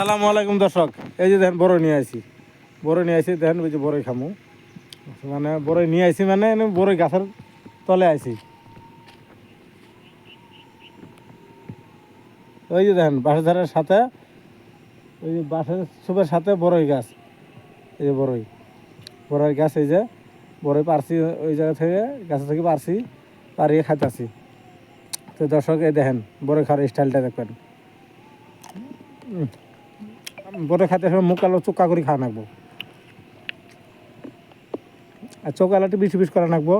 আসসালামু আলাইকুম দর্শক। এই যে দেখেন বড় নিয়ে আসি বড় নিয়ে আসি দেখেন ওই যে বড়ই খামু। মানে বড়ই নিয়ে আসি মানে বড়ই গাছের তলে আইছি। ওই যে দেখেন, বাঁশের ধারের সাথে, ওই যে বাঁশের সুপের সাথে বড়ই গাছ। এই যে বড়ই বড়ই গাছ, এই যে বড়ই পারছি ওই জায়গা থেকে গাছ থেকে পারছি, পারিয়ে খাইতেছি। তো দর্শক, এই দেখেন বড়ই খাওয়ার স্টাইলটা দেখবেন। বড় খাইতে সময় মুখ আলো চোকা করে খাওয়া নাকবো। আর চোখ আলোটি বিশ বিশ করা নাকবো।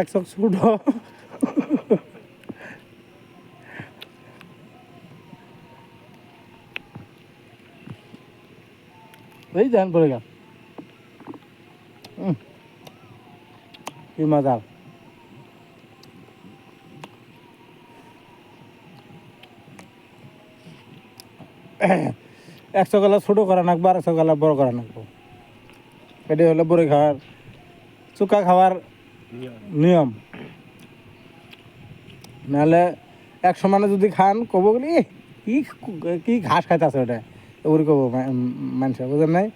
এক চোখ ছোট। এই দেখেন পড়ে গেল। কি মজার একশো গলা ছোটো করা নাকবো আর একশো গলা বড় করা নাকবো। এটাই হলো বড়ি খাওয়ার চুকা খাওয়ার নিয়ম। নাহলে এক সমানে যদি খান কব "ইহ, কি কি ঘাস খাইতেছে ওটা? ওর কব মানুষের বুঝেন নাই?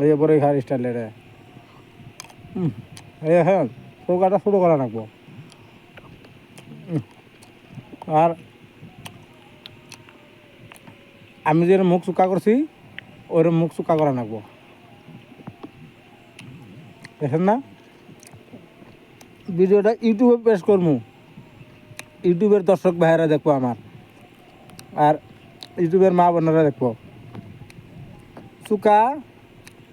ওই যে বড়ি খাওয়ার স্টাইল এটা। হ্যাঁ চৌকাটা ছোটো করা নাকবো। আর আমি যে মুখ চুকা করছি, ওর মুখ চুকা করা নাকবো দেখেন না? ভিডিওটা ইউটিউবে পেশ করব ইউটিউবের দর্শক ভাইয়েরা দেখব আমার। আর ইউটিউবের মা বোনেরা দেখব। চুকা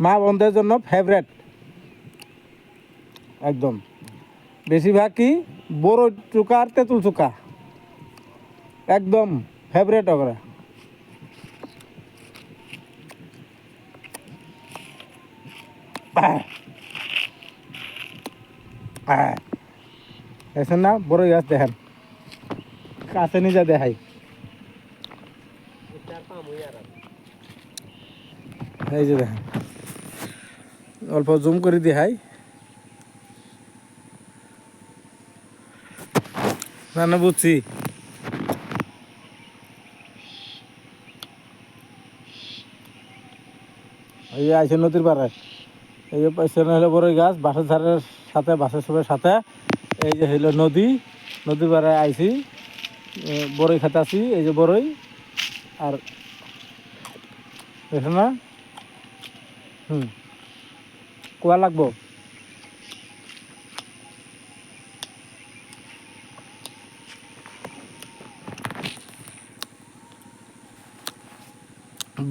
মা বোনদের জন্য ফেভারেট একদম। বেশিরভাগ কি? বড় চুকা আর তেঁতুল চুকা। একদম ফেভারেট ওরা। দেখছেন না বড় গাছ দেখেন। কাছে নিজে দেখাই। এই যে দেখেন। অল্প জুম করে দেখাই। না না, বুঝছি। এই আছে নদীর পাড়ে এই যে পেছনে হলো বড়ই গাছ বাসের ধারের সাথে, বাঁশের সবের সাথে। এই যে হইল নদী নদীর পাড়ে আইছি বড়ই খেতে আছি, এই যে বড়ই। আর দেখো না? হুম। কুয়া লাগবো?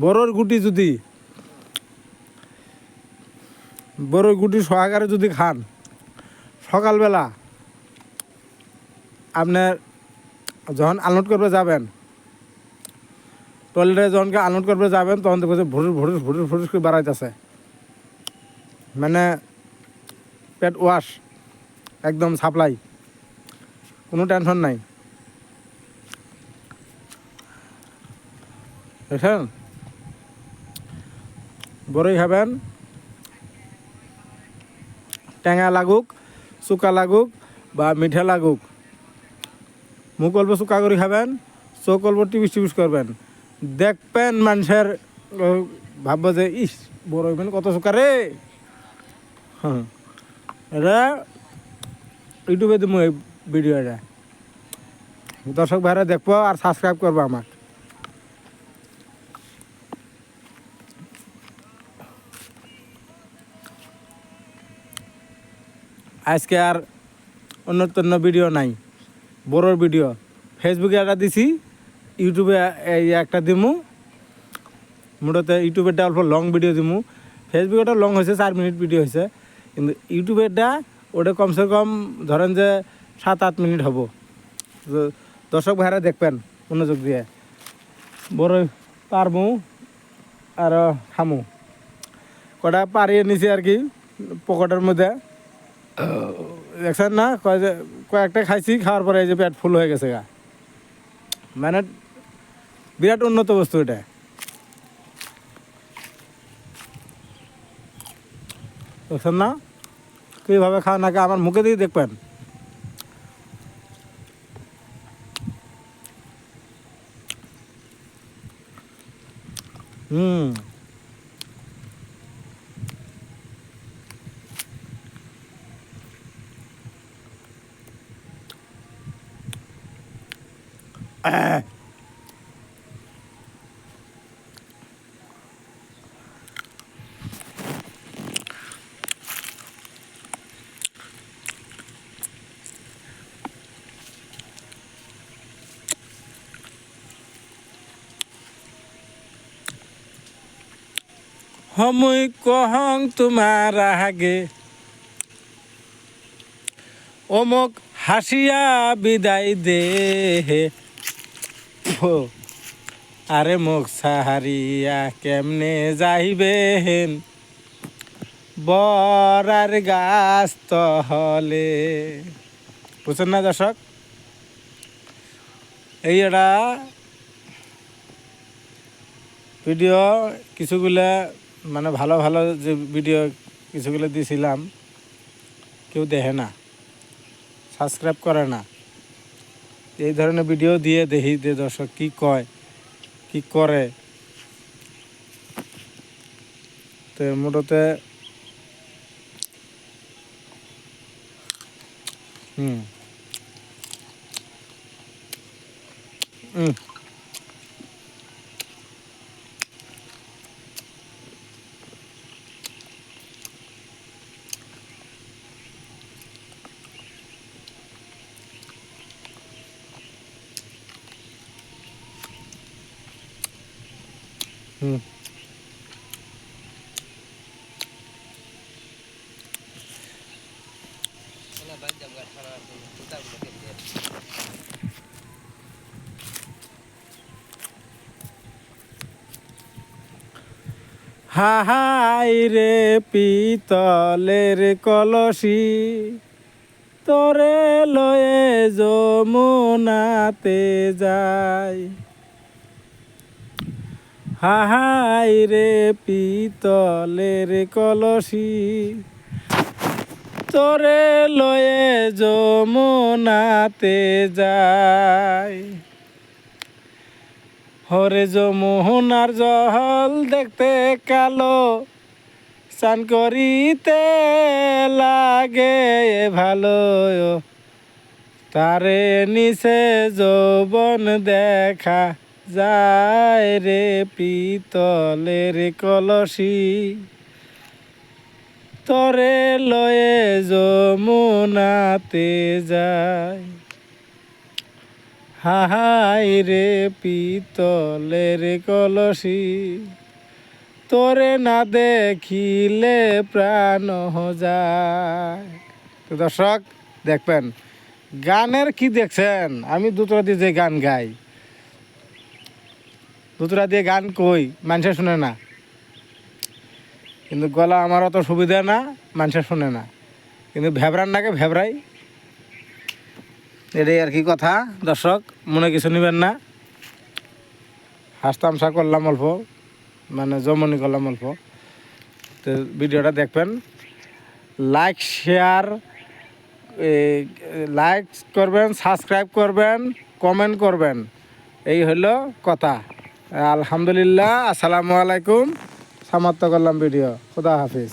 বড়র গুটি যদি বড় গুটি সহকারে যদি খান, সকালবেলা আপনার যখন আনলোড করবে যাবেন, টয়লেটে যখনকে আনলোড করবে যাবেন, তখন দেখবে ভুরুস ভুরুস ভুরুস ভুরুস করে বাড়াইতেছে। মানে পেট ওয়াশ, একদম সাপ্লাই, কোনো টেনশন নাই। দেখছেন বড়ই খাবেন টেঙা লাগুক, চুকা লাগুক বা মিঠা লাগুক। মুখ অল্প চুকা করে খাবেন, চোখ অল্প টিপিস টিপিস করবেন দেখবেন মানুষের ভাববো যে, ইস, বড় মানে কত চুকা রে? হ্যাঁ এটা ইউটিউবে দিব এই ভিডিওটা দর্শক ভাইরা দেখব আর সাবস্ক্রাইব করব আমার আজকে আর অন্য তন্য ভিডিও নাই। বড়োর ভিডিও ফেসবুকে একটা দিছি ইউটিউবে এই একটা দিমু। মোটাতে ইউটিউবেরটা অল্প লং ভিডিও দিমু। ফেসবুকেটা লং হয়েছে, চার মিনিট ভিডিও হয়েছে। কিন্তু ইউটিউবেরটা ওটা কমসে কম ধরেন যে সাত, আট মিনিট হব। দর্শক ভাইরা দেখবেন মনোযোগ দিয়ে। বড় পারমু আর খামু কটা পারিয়ে নিছি আর কি, পকেটের মধ্যে। দেখছেন না? কয় যে কয়েকটা খাইছি, খাওয়ার পরে এই যে পেট ফুল হয়ে গেছে গা। মানে বিরাট উন্নত বস্তু এটা। দেখছেন না? কীভাবে খাওয়া নাকি আমার মুখে দিয়ে দেখবেন। হুম। সময় কহং তোমার আগে। অমুক হাসিয়া বিদায় দে আরে মুখ সাহারিয়া কেমনে যাইবে হেন বরার গাছ তহলে। বুঝছেন না দর্শক? এই এটা ভিডিও কিছুগুলা মানে ভালো ভালো যে ভিডিও কিছুগুলো দিয়েছিলাম কেউ দেখে না সাবস্ক্রাইব করে না। এই ধরনের ভিডিও দিয়ে দেখি যে দর্শক কী কয়, কি করে। তো মোটতে হুম। হুম। হাহাই রে পিতলের কলসি তরে লয়ে যমুনাতে যায় হাহাই রে পিতলের কলসি, তরে লয়ে যমুনাতে যায় হরে যমুনার জল দেখতে কালো চান করিতে লাগে ভালো। তারে নিচে যৌবন দেখা যায় রে পিতলের কলসি। তরে লয়ে যমুনাতে যায়। হাহাই রে পিতলের কলসি। তোরে না দেখিলে প্রাণ যায়। তো দর্শক, দেখবেন, গানের কি দেখছেন? আমি দুতরা দিয়ে যে গান গাই। দুতরা দিয়ে গান কই, মানুষে শুনে না। কিন্তু গলা আমার অত সুবিধা না, মানুষে শুনে না। কিন্তু ভেবরার নাকে ভেবরাই। এটাই আর কি কথা, দর্শক, মনে কিছু নেবেন না। হাসতামশা করলাম অল্প মানে জমনি করলাম অল্প। তো ভিডিওটা দেখবেন। লাইক শেয়ার লাইক করবেন সাবস্ক্রাইব করবেন কমেন্ট করবেন। এই হলো কথা। আলহামদুলিল্লাহ আসসালামু আলাইকুম। সমাপ্ত করলাম ভিডিও খুদা হাফিজ।